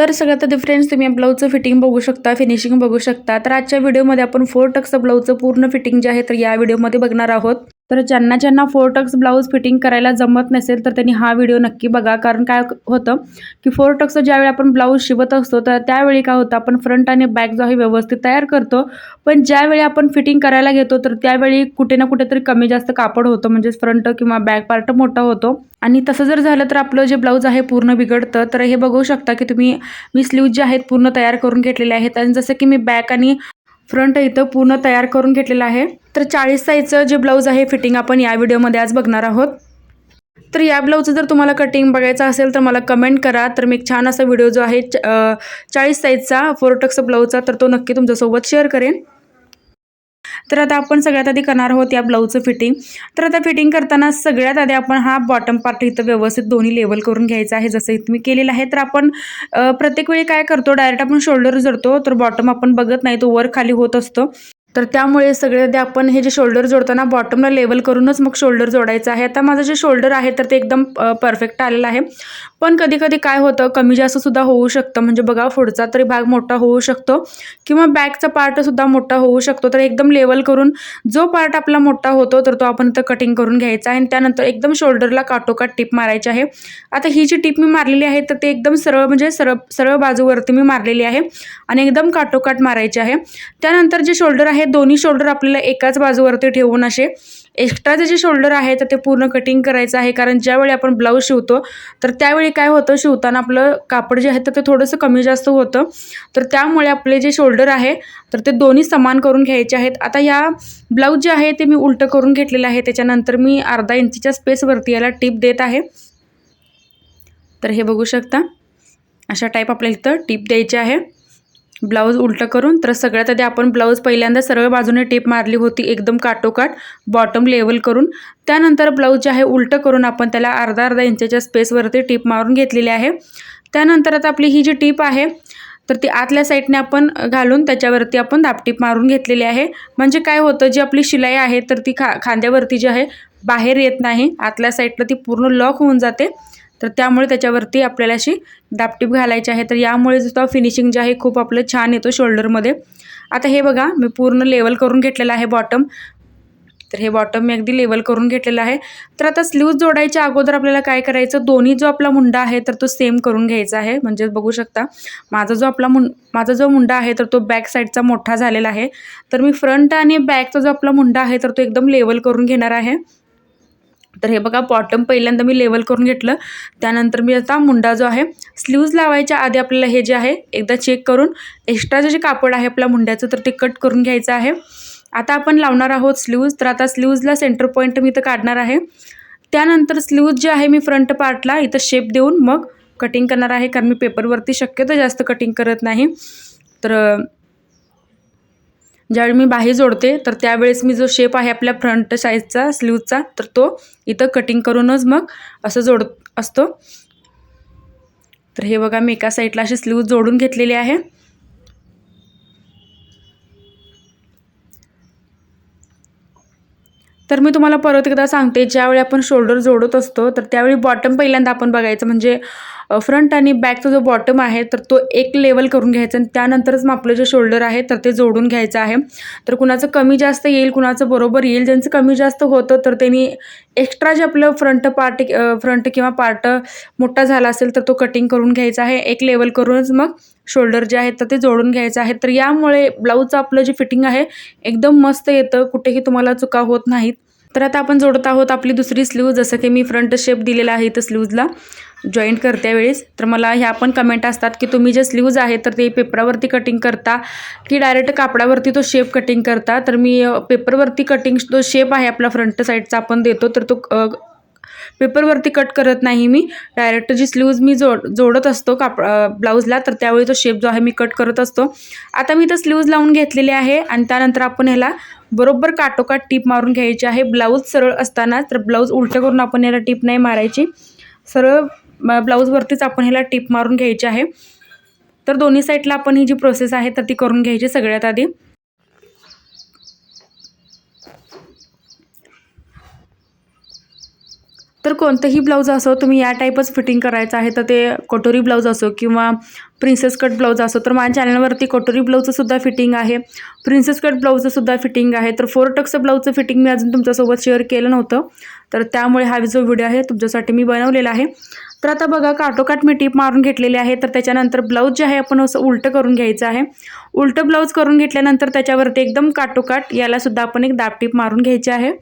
तर सगळ्यात आधी फ्रेंड्स तुम्ही ब्लाऊजचं फिटिंग बघू शकता फिनिशिंग बघू शकता. तर आजच्या व्हिडिओमध्ये आपण फोर टक्सचं ब्लाऊजचं पूर्ण फिटिंग जे आहे तर या व्हिडिओमध्ये बघणार आहोत. तर ज्यांना ज्यांना फोर टक्स ब्लाऊज फिटिंग करायला जमत नसेल तर त्यांनी हा व्हिडिओ नक्की बघा. कारण काय होतं की फोर टक्सचं ज्यावेळी आपण ब्लाऊज शिवत असतो तर त्यावेळी काय होतं आपण फ्रंट आणि बॅक जो आहे व्यवस्थित तयार करतो. पण ज्यावेळी आपण फिटिंग करायला घेतो तर त्यावेळी कुठे ना कुठेतरी कमी जास्त कापड होतं. म्हणजे फ्रंट किंवा बॅक पार्ट मोठा होतो. आणि तसं जर झालं तर आपलं जे ब्लाऊज आहे पूर्ण बिघडतं. तर हे बघू शकता की तुम्ही मी स्लीव्ज जे आहेत पूर्ण तयार करून घेतलेले आहेत. आणि जसं की मी बॅक आणि फ्रंट इथं पूर्ण तयार करून घेतलेलं आहे. तर चाळीस साईजचं जे ब्लाऊज आहे फिटिंग आपण या व्हिडिओमध्ये आज बघणार आहोत. तर या ब्लाऊजचं जर तुम्हाला कटिंग बघायचं असेल तर मला कमेंट करा. तर मी एक छान असा व्हिडिओ जो आहे चाळीस साईजचा फोरटक्स ब्लाऊजचा तर तो नक्की तुमच्यासोबत शेअर करेन. तर आता आपण सगळ्यात आधी करणार आहोत या ब्लाऊजचं फिटिंग तर आता फिटिंग करताना सगळ्यात आधी आपण हा बॉटम पार्ट इथं व्यवस्थित दोन्ही लेवल करून घ्यायचा आहे. जसं इथं मी केलेलं आहे तर आपण प्रत्येक वेळी काय करतो? डायरेक्ट आपण शोल्डर जोडतो तर बॉटम आपण बघत नाही तो वर खाली होत असतो. तर त्यामुळे सगळे आपण हे जे शोल्डर जोडताना बॉटमला लेवल करूनच मग शोल्डर जोडायचं आहे. आता माझं जे शोल्डर आहे तर ते एकदम परफेक्ट आलेलं आहे. पण कधी कधी काय होतं कमी जास्तसुद्धा होऊ शकतं. म्हणजे बघा पुढचा तरी भाग मोठा होऊ शकतो किंवा बॅकचा पार्टसुद्धा मोठा होऊ शकतो. तर एकदम लेवल करून जो पार्ट आपला मोठा होतो तर तो आपण इथं कटिंग करून घ्यायचा आहे. आणि त्यानंतर एकदम शोल्डरला काटोकाट टिप मारायची आहे. आता ही जी टिप मी मारलेली आहे तर ते एकदम सरळ म्हणजे सरळ सरळ बाजूवरती मी मारलेली आहे. आणि एकदम काटोकाट मारायची आहे. त्यानंतर जे शोल्डर आहे दोन्ही शोल्डर आपल्याला एकाच बाजूवरती ठेवून असे. एक्स्ट्राचे जे शोल्डर आहे तर ते पूर्ण कटिंग करायचं आहे. कारण ज्यावेळी आपण ब्लाऊज शिवतो तर त्यावेळी काय होतं शिवताना आपलं कापड जे आहे तर ते थोडंसं कमी जास्त होतं. तर त्यामुळे आपले जे शोल्डर आहे तर ते दोन्ही समान करून घ्यायचे आहेत. आता ह्या ब्लाऊज जे आहे ते मी उलटं करून घेतलेलं आहे. त्याच्यानंतर मी अर्धा इंचीच्या स्पेसवरती याला टिप देत आहे. तर हे बघू शकता. अशा टाईप आपल्याला इथं टिप द्यायची आहे. ब्लाऊज उलटं करून तर सगळ्यात आधी आपण ब्लाऊज पहिल्यांदा सरळ बाजूने टेप मारली होती एकदम काटोकाट बॉटम लेवल करून. त्यानंतर ब्लाऊज जे आहे उलटं करून आपण त्याला अर्धा अर्धा इंचाच्या स्पेसवरती टीप मारून घेतलेली आहे. त्यानंतर आता आपली ही जी टीप आहे तर ती आतल्या साईडने आपण घालून त्याच्यावरती आपण दापटीप मारून घेतलेली आहे. म्हणजे काय होतं जी आपली शिलाई आहे तर ती खा खांद्यावरती जी आहे बाहेर येत नाही. आतल्या साईडला ती पूर्ण लॉक होऊन जाते. तर त्यामुळे त्याच्यावरती आपल्याला अशी दापटीप घालायची आहे. तर यामुळे सुद्धा फिनिशिंग जे आहे खूप आपलं छान येतो शोल्डरमध्ये आता हे बघा मी पूर्ण लेवल करून घेतलेलं आहे बॉटम तर हे बॉटम मी अगदी लेवल करून घेतलेलं आहे. तर आता स्लीव्ज जोडायच्या अगोदर आपल्याला काय करायचं दोन्ही जो आपला मुंडा आहे तर तो सेम करून घ्यायचा आहे. म्हणजे बघू शकता माझा जो आपला मुं माझा जो मुंडा आहे तर तो बॅक साईडचा मोठा झालेला आहे. तर मी फ्रंट आणि बॅकचा जो आपला मुंडा आहे तर तो एकदम लेवल करून घेणार आहे. तर हे बघा बॉटम पहिल्यांदा मी लेवल करून घेतलं. त्यानंतर मी आता मुंडा जो आहे स्लीव्ज लावायच्या आधी आपल्याला हे जे आहे एकदा चेक करून एक्स्ट्राचं जे कापड आहे आपल्या मुंड्याचं तर ते कट करून घ्यायचं आहे. आता आपण लावणार आहोत स्लीव्ज तर आता स्लीव्जला सेंटर पॉईंट मी इथं काढणार आहे. त्यानंतर स्लीव्ज जे आहे मी फ्रंट पार्टला इथं शेप देऊन मग कटिंग करणार आहे. कारण मी पेपरवरती शक्यतो जास्त कटिंग करत नाही. तर ज्यावेळी मी बाही जोडते तर त्यावेळेस मी जो शेप आहे आपल्या फ्रंट साईजचा स्लीवचा तर तो इथं कटिंग करूनच मग असं जोड असतो. तर हे बघा मी एका साईडला अशी स्लीव जोडून घेतलेली आहे. तर मी तुम्हाला परत एकदा सांगते ज्यावेळी आपण शोल्डर जोडत असतो तर त्यावेळी बॉटम पहिल्यांदा आपण बघायचं म्हणजे फ्रंट आणि बॅकचा जो बॉटम आहे तर तो एक लेवल करून घ्यायचा आणि त्यानंतरच मग आपलं जे शोल्डर आहे तर ते जोडून घ्यायचं आहे. तर कुणाचं कमी जास्त येईल कुणाचं बरोबर येईल ज्यांचं कमी जास्त होतं तर त्यांनी एक्स्ट्रा जे आपलं फ्रंट पार्ट फ्रंट किंवा पार्ट मोठा झाला असेल तर तो कटिंग करून घ्यायचा आहे. एक लेवल करूनच मग शोल्डर जे आहेत तर ते जोडून घ्यायचं आहे. तर यामुळे ब्लाऊजचं आपलं जे फिटिंग आहे एकदम मस्त येतं. कुठेही तुम्हाला चुका होत नाहीत. तर आता आपण जोडत आहोत आपली दुसरी स्लीव जसं की मी फ्रंट शेप दिलेला आहे इथं स्लीवजला जॉईंट करत्या वेळेस. तर मला ह्या पण कमेंट असतात की तुम्ही जे स्लीव्ज आहे तर ते पेपरावरती कटिंग करता की डायरेक्ट कापडावरती तो शेप कटिंग करता. तर मी पेपरवरती कटिंग जो शेप आहे आपला फ्रंट साईडचा आपण देतो तर तो पेपरवरती कट करत नाही मी. डायरेक्ट जी स्लीव्ज मी जोड जोडत असतो काप ब्लाऊजला तर त्यावेळी तो शेप जो आहे मी कट करत असतो. आता मी तर स्लीव्ज लावून घेतलेली आहे आणि त्यानंतर आपण ह्याला बरोबर काटोकाट टीप मारून घ्यायची आहे. ब्लाऊज सरळ असताना तर ब्लाऊज उलटं करून आपण याला टीप नाही मारायची. सरळ ब्लाऊजवरतीच आपण ह्याला टीप मारून घ्यायची आहे. तर दोन्ही साईडला आपण ही जी प्रोसेस आहे तर ती करून घ्यायची सगळ्यात आधी. तर कोणतंही ब्लाऊज असो तुम्ही या टाईपच फिटिंग करायचं आहे तर ते कटोरी ब्लाऊज असो किंवा प्रिन्सेस कट ब्लाऊज असो तर माझ्या चॅनलवरती कटोरी ब्लाऊजचंसुद्धा फिटिंग आहे. प्रिन्सेस कट ब्लाऊजचंसुद्धा फिटिंग आहे. तर फोर टक्सचं ब्लाऊजचं फिटिंग मी अजून तुमच्यासोबत शेअर केलं नव्हतं. तर त्यामुळे हा जो व्हिडिओ आहे तुमच्यासाठी मी बनवलेला आहे. तर आता बघा काटोकाट मी टीप मारून घेतलेली आहे. तर त्याच्यानंतर ब्लाऊज जे आहे आपण असं उलटं करून घ्यायचं आहे. उलटं ब्लाऊज करून घेतल्यानंतर त्याच्यावरती एकदम काटोकाट यालासुद्धा आपण एक दाबटीप मारून घ्यायची आहे.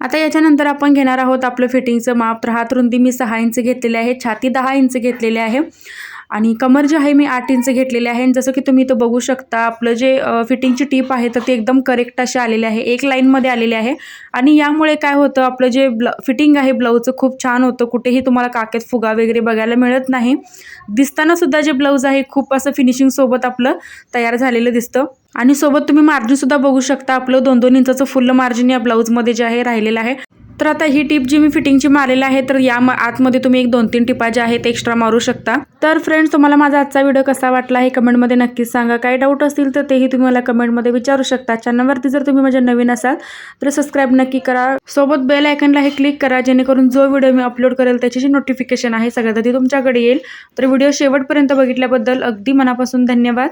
आता याच्यानंतर आपण घेणार आहोत आपलं फिटिंगचं माप. तर हात रुंदी मी सहा इंच घेतलेले आहे. छाती दहा इंच घेतलेले आहे. आणि कमर जे आहे मी आठ इंच घेतलेले आहे. आणि जसं की तुम्ही इथं बघू शकता आपलं जे फिटिंगची टीप आहे तर ती एकदम करेक्ट असे आलेले आहे. एक लाईनमध्ये आलेली आहे. आणि यामुळे काय होतं आपलं जे ब्ल फिटिंग आहे ब्लाऊजचं खूप छान होतं. कुठेही तुम्हाला काकेत फुगा वगैरे बघायला मिळत नाही. दिसतानासुद्धा जे ब्लाऊज आहे खूप असं फिनिशिंगसोबत आपलं तयार झालेलं दिसतं. आणि सोबत तुम्ही मार्जिनसुद्धा बघू शकता. आपलं दोन दोन इंचाचं फुल्ल मार्जिन या ब्लाऊजमध्ये जे आहे राहिलेलं आहे. तर आता ही टिप जी मी फिटिंगची मारलेली आहे तर या आतमध्ये तुम्ही एक दोन तीन टिपा ज्या आहेत एक्स्ट्रा मारू शकता. तर फ्रेंड्स तुम्हाला माझा आजचा व्हिडिओ कसा वाटला हे कमेंटमध्ये नक्कीच सांगा. काही डाऊट असतील तर तेही तुम्ही मला कमेंटमध्ये विचारू शकता. चॅनलवरती जर तुम्ही माझ्या नवीन असाल तर सबस्क्राईब नक्की करा. सोबत बेल आयकनला हे क्लिक करा जेणेकरून जो व्हिडिओ मी अपलोड करेल त्याची जी नोटिफिकेशन आहे सगळ्यात आधी तुमच्याकडे येईल. तर व्हिडिओ शेवटपर्यंत बघितल्याबद्दल अगदी मनापासून धन्यवाद.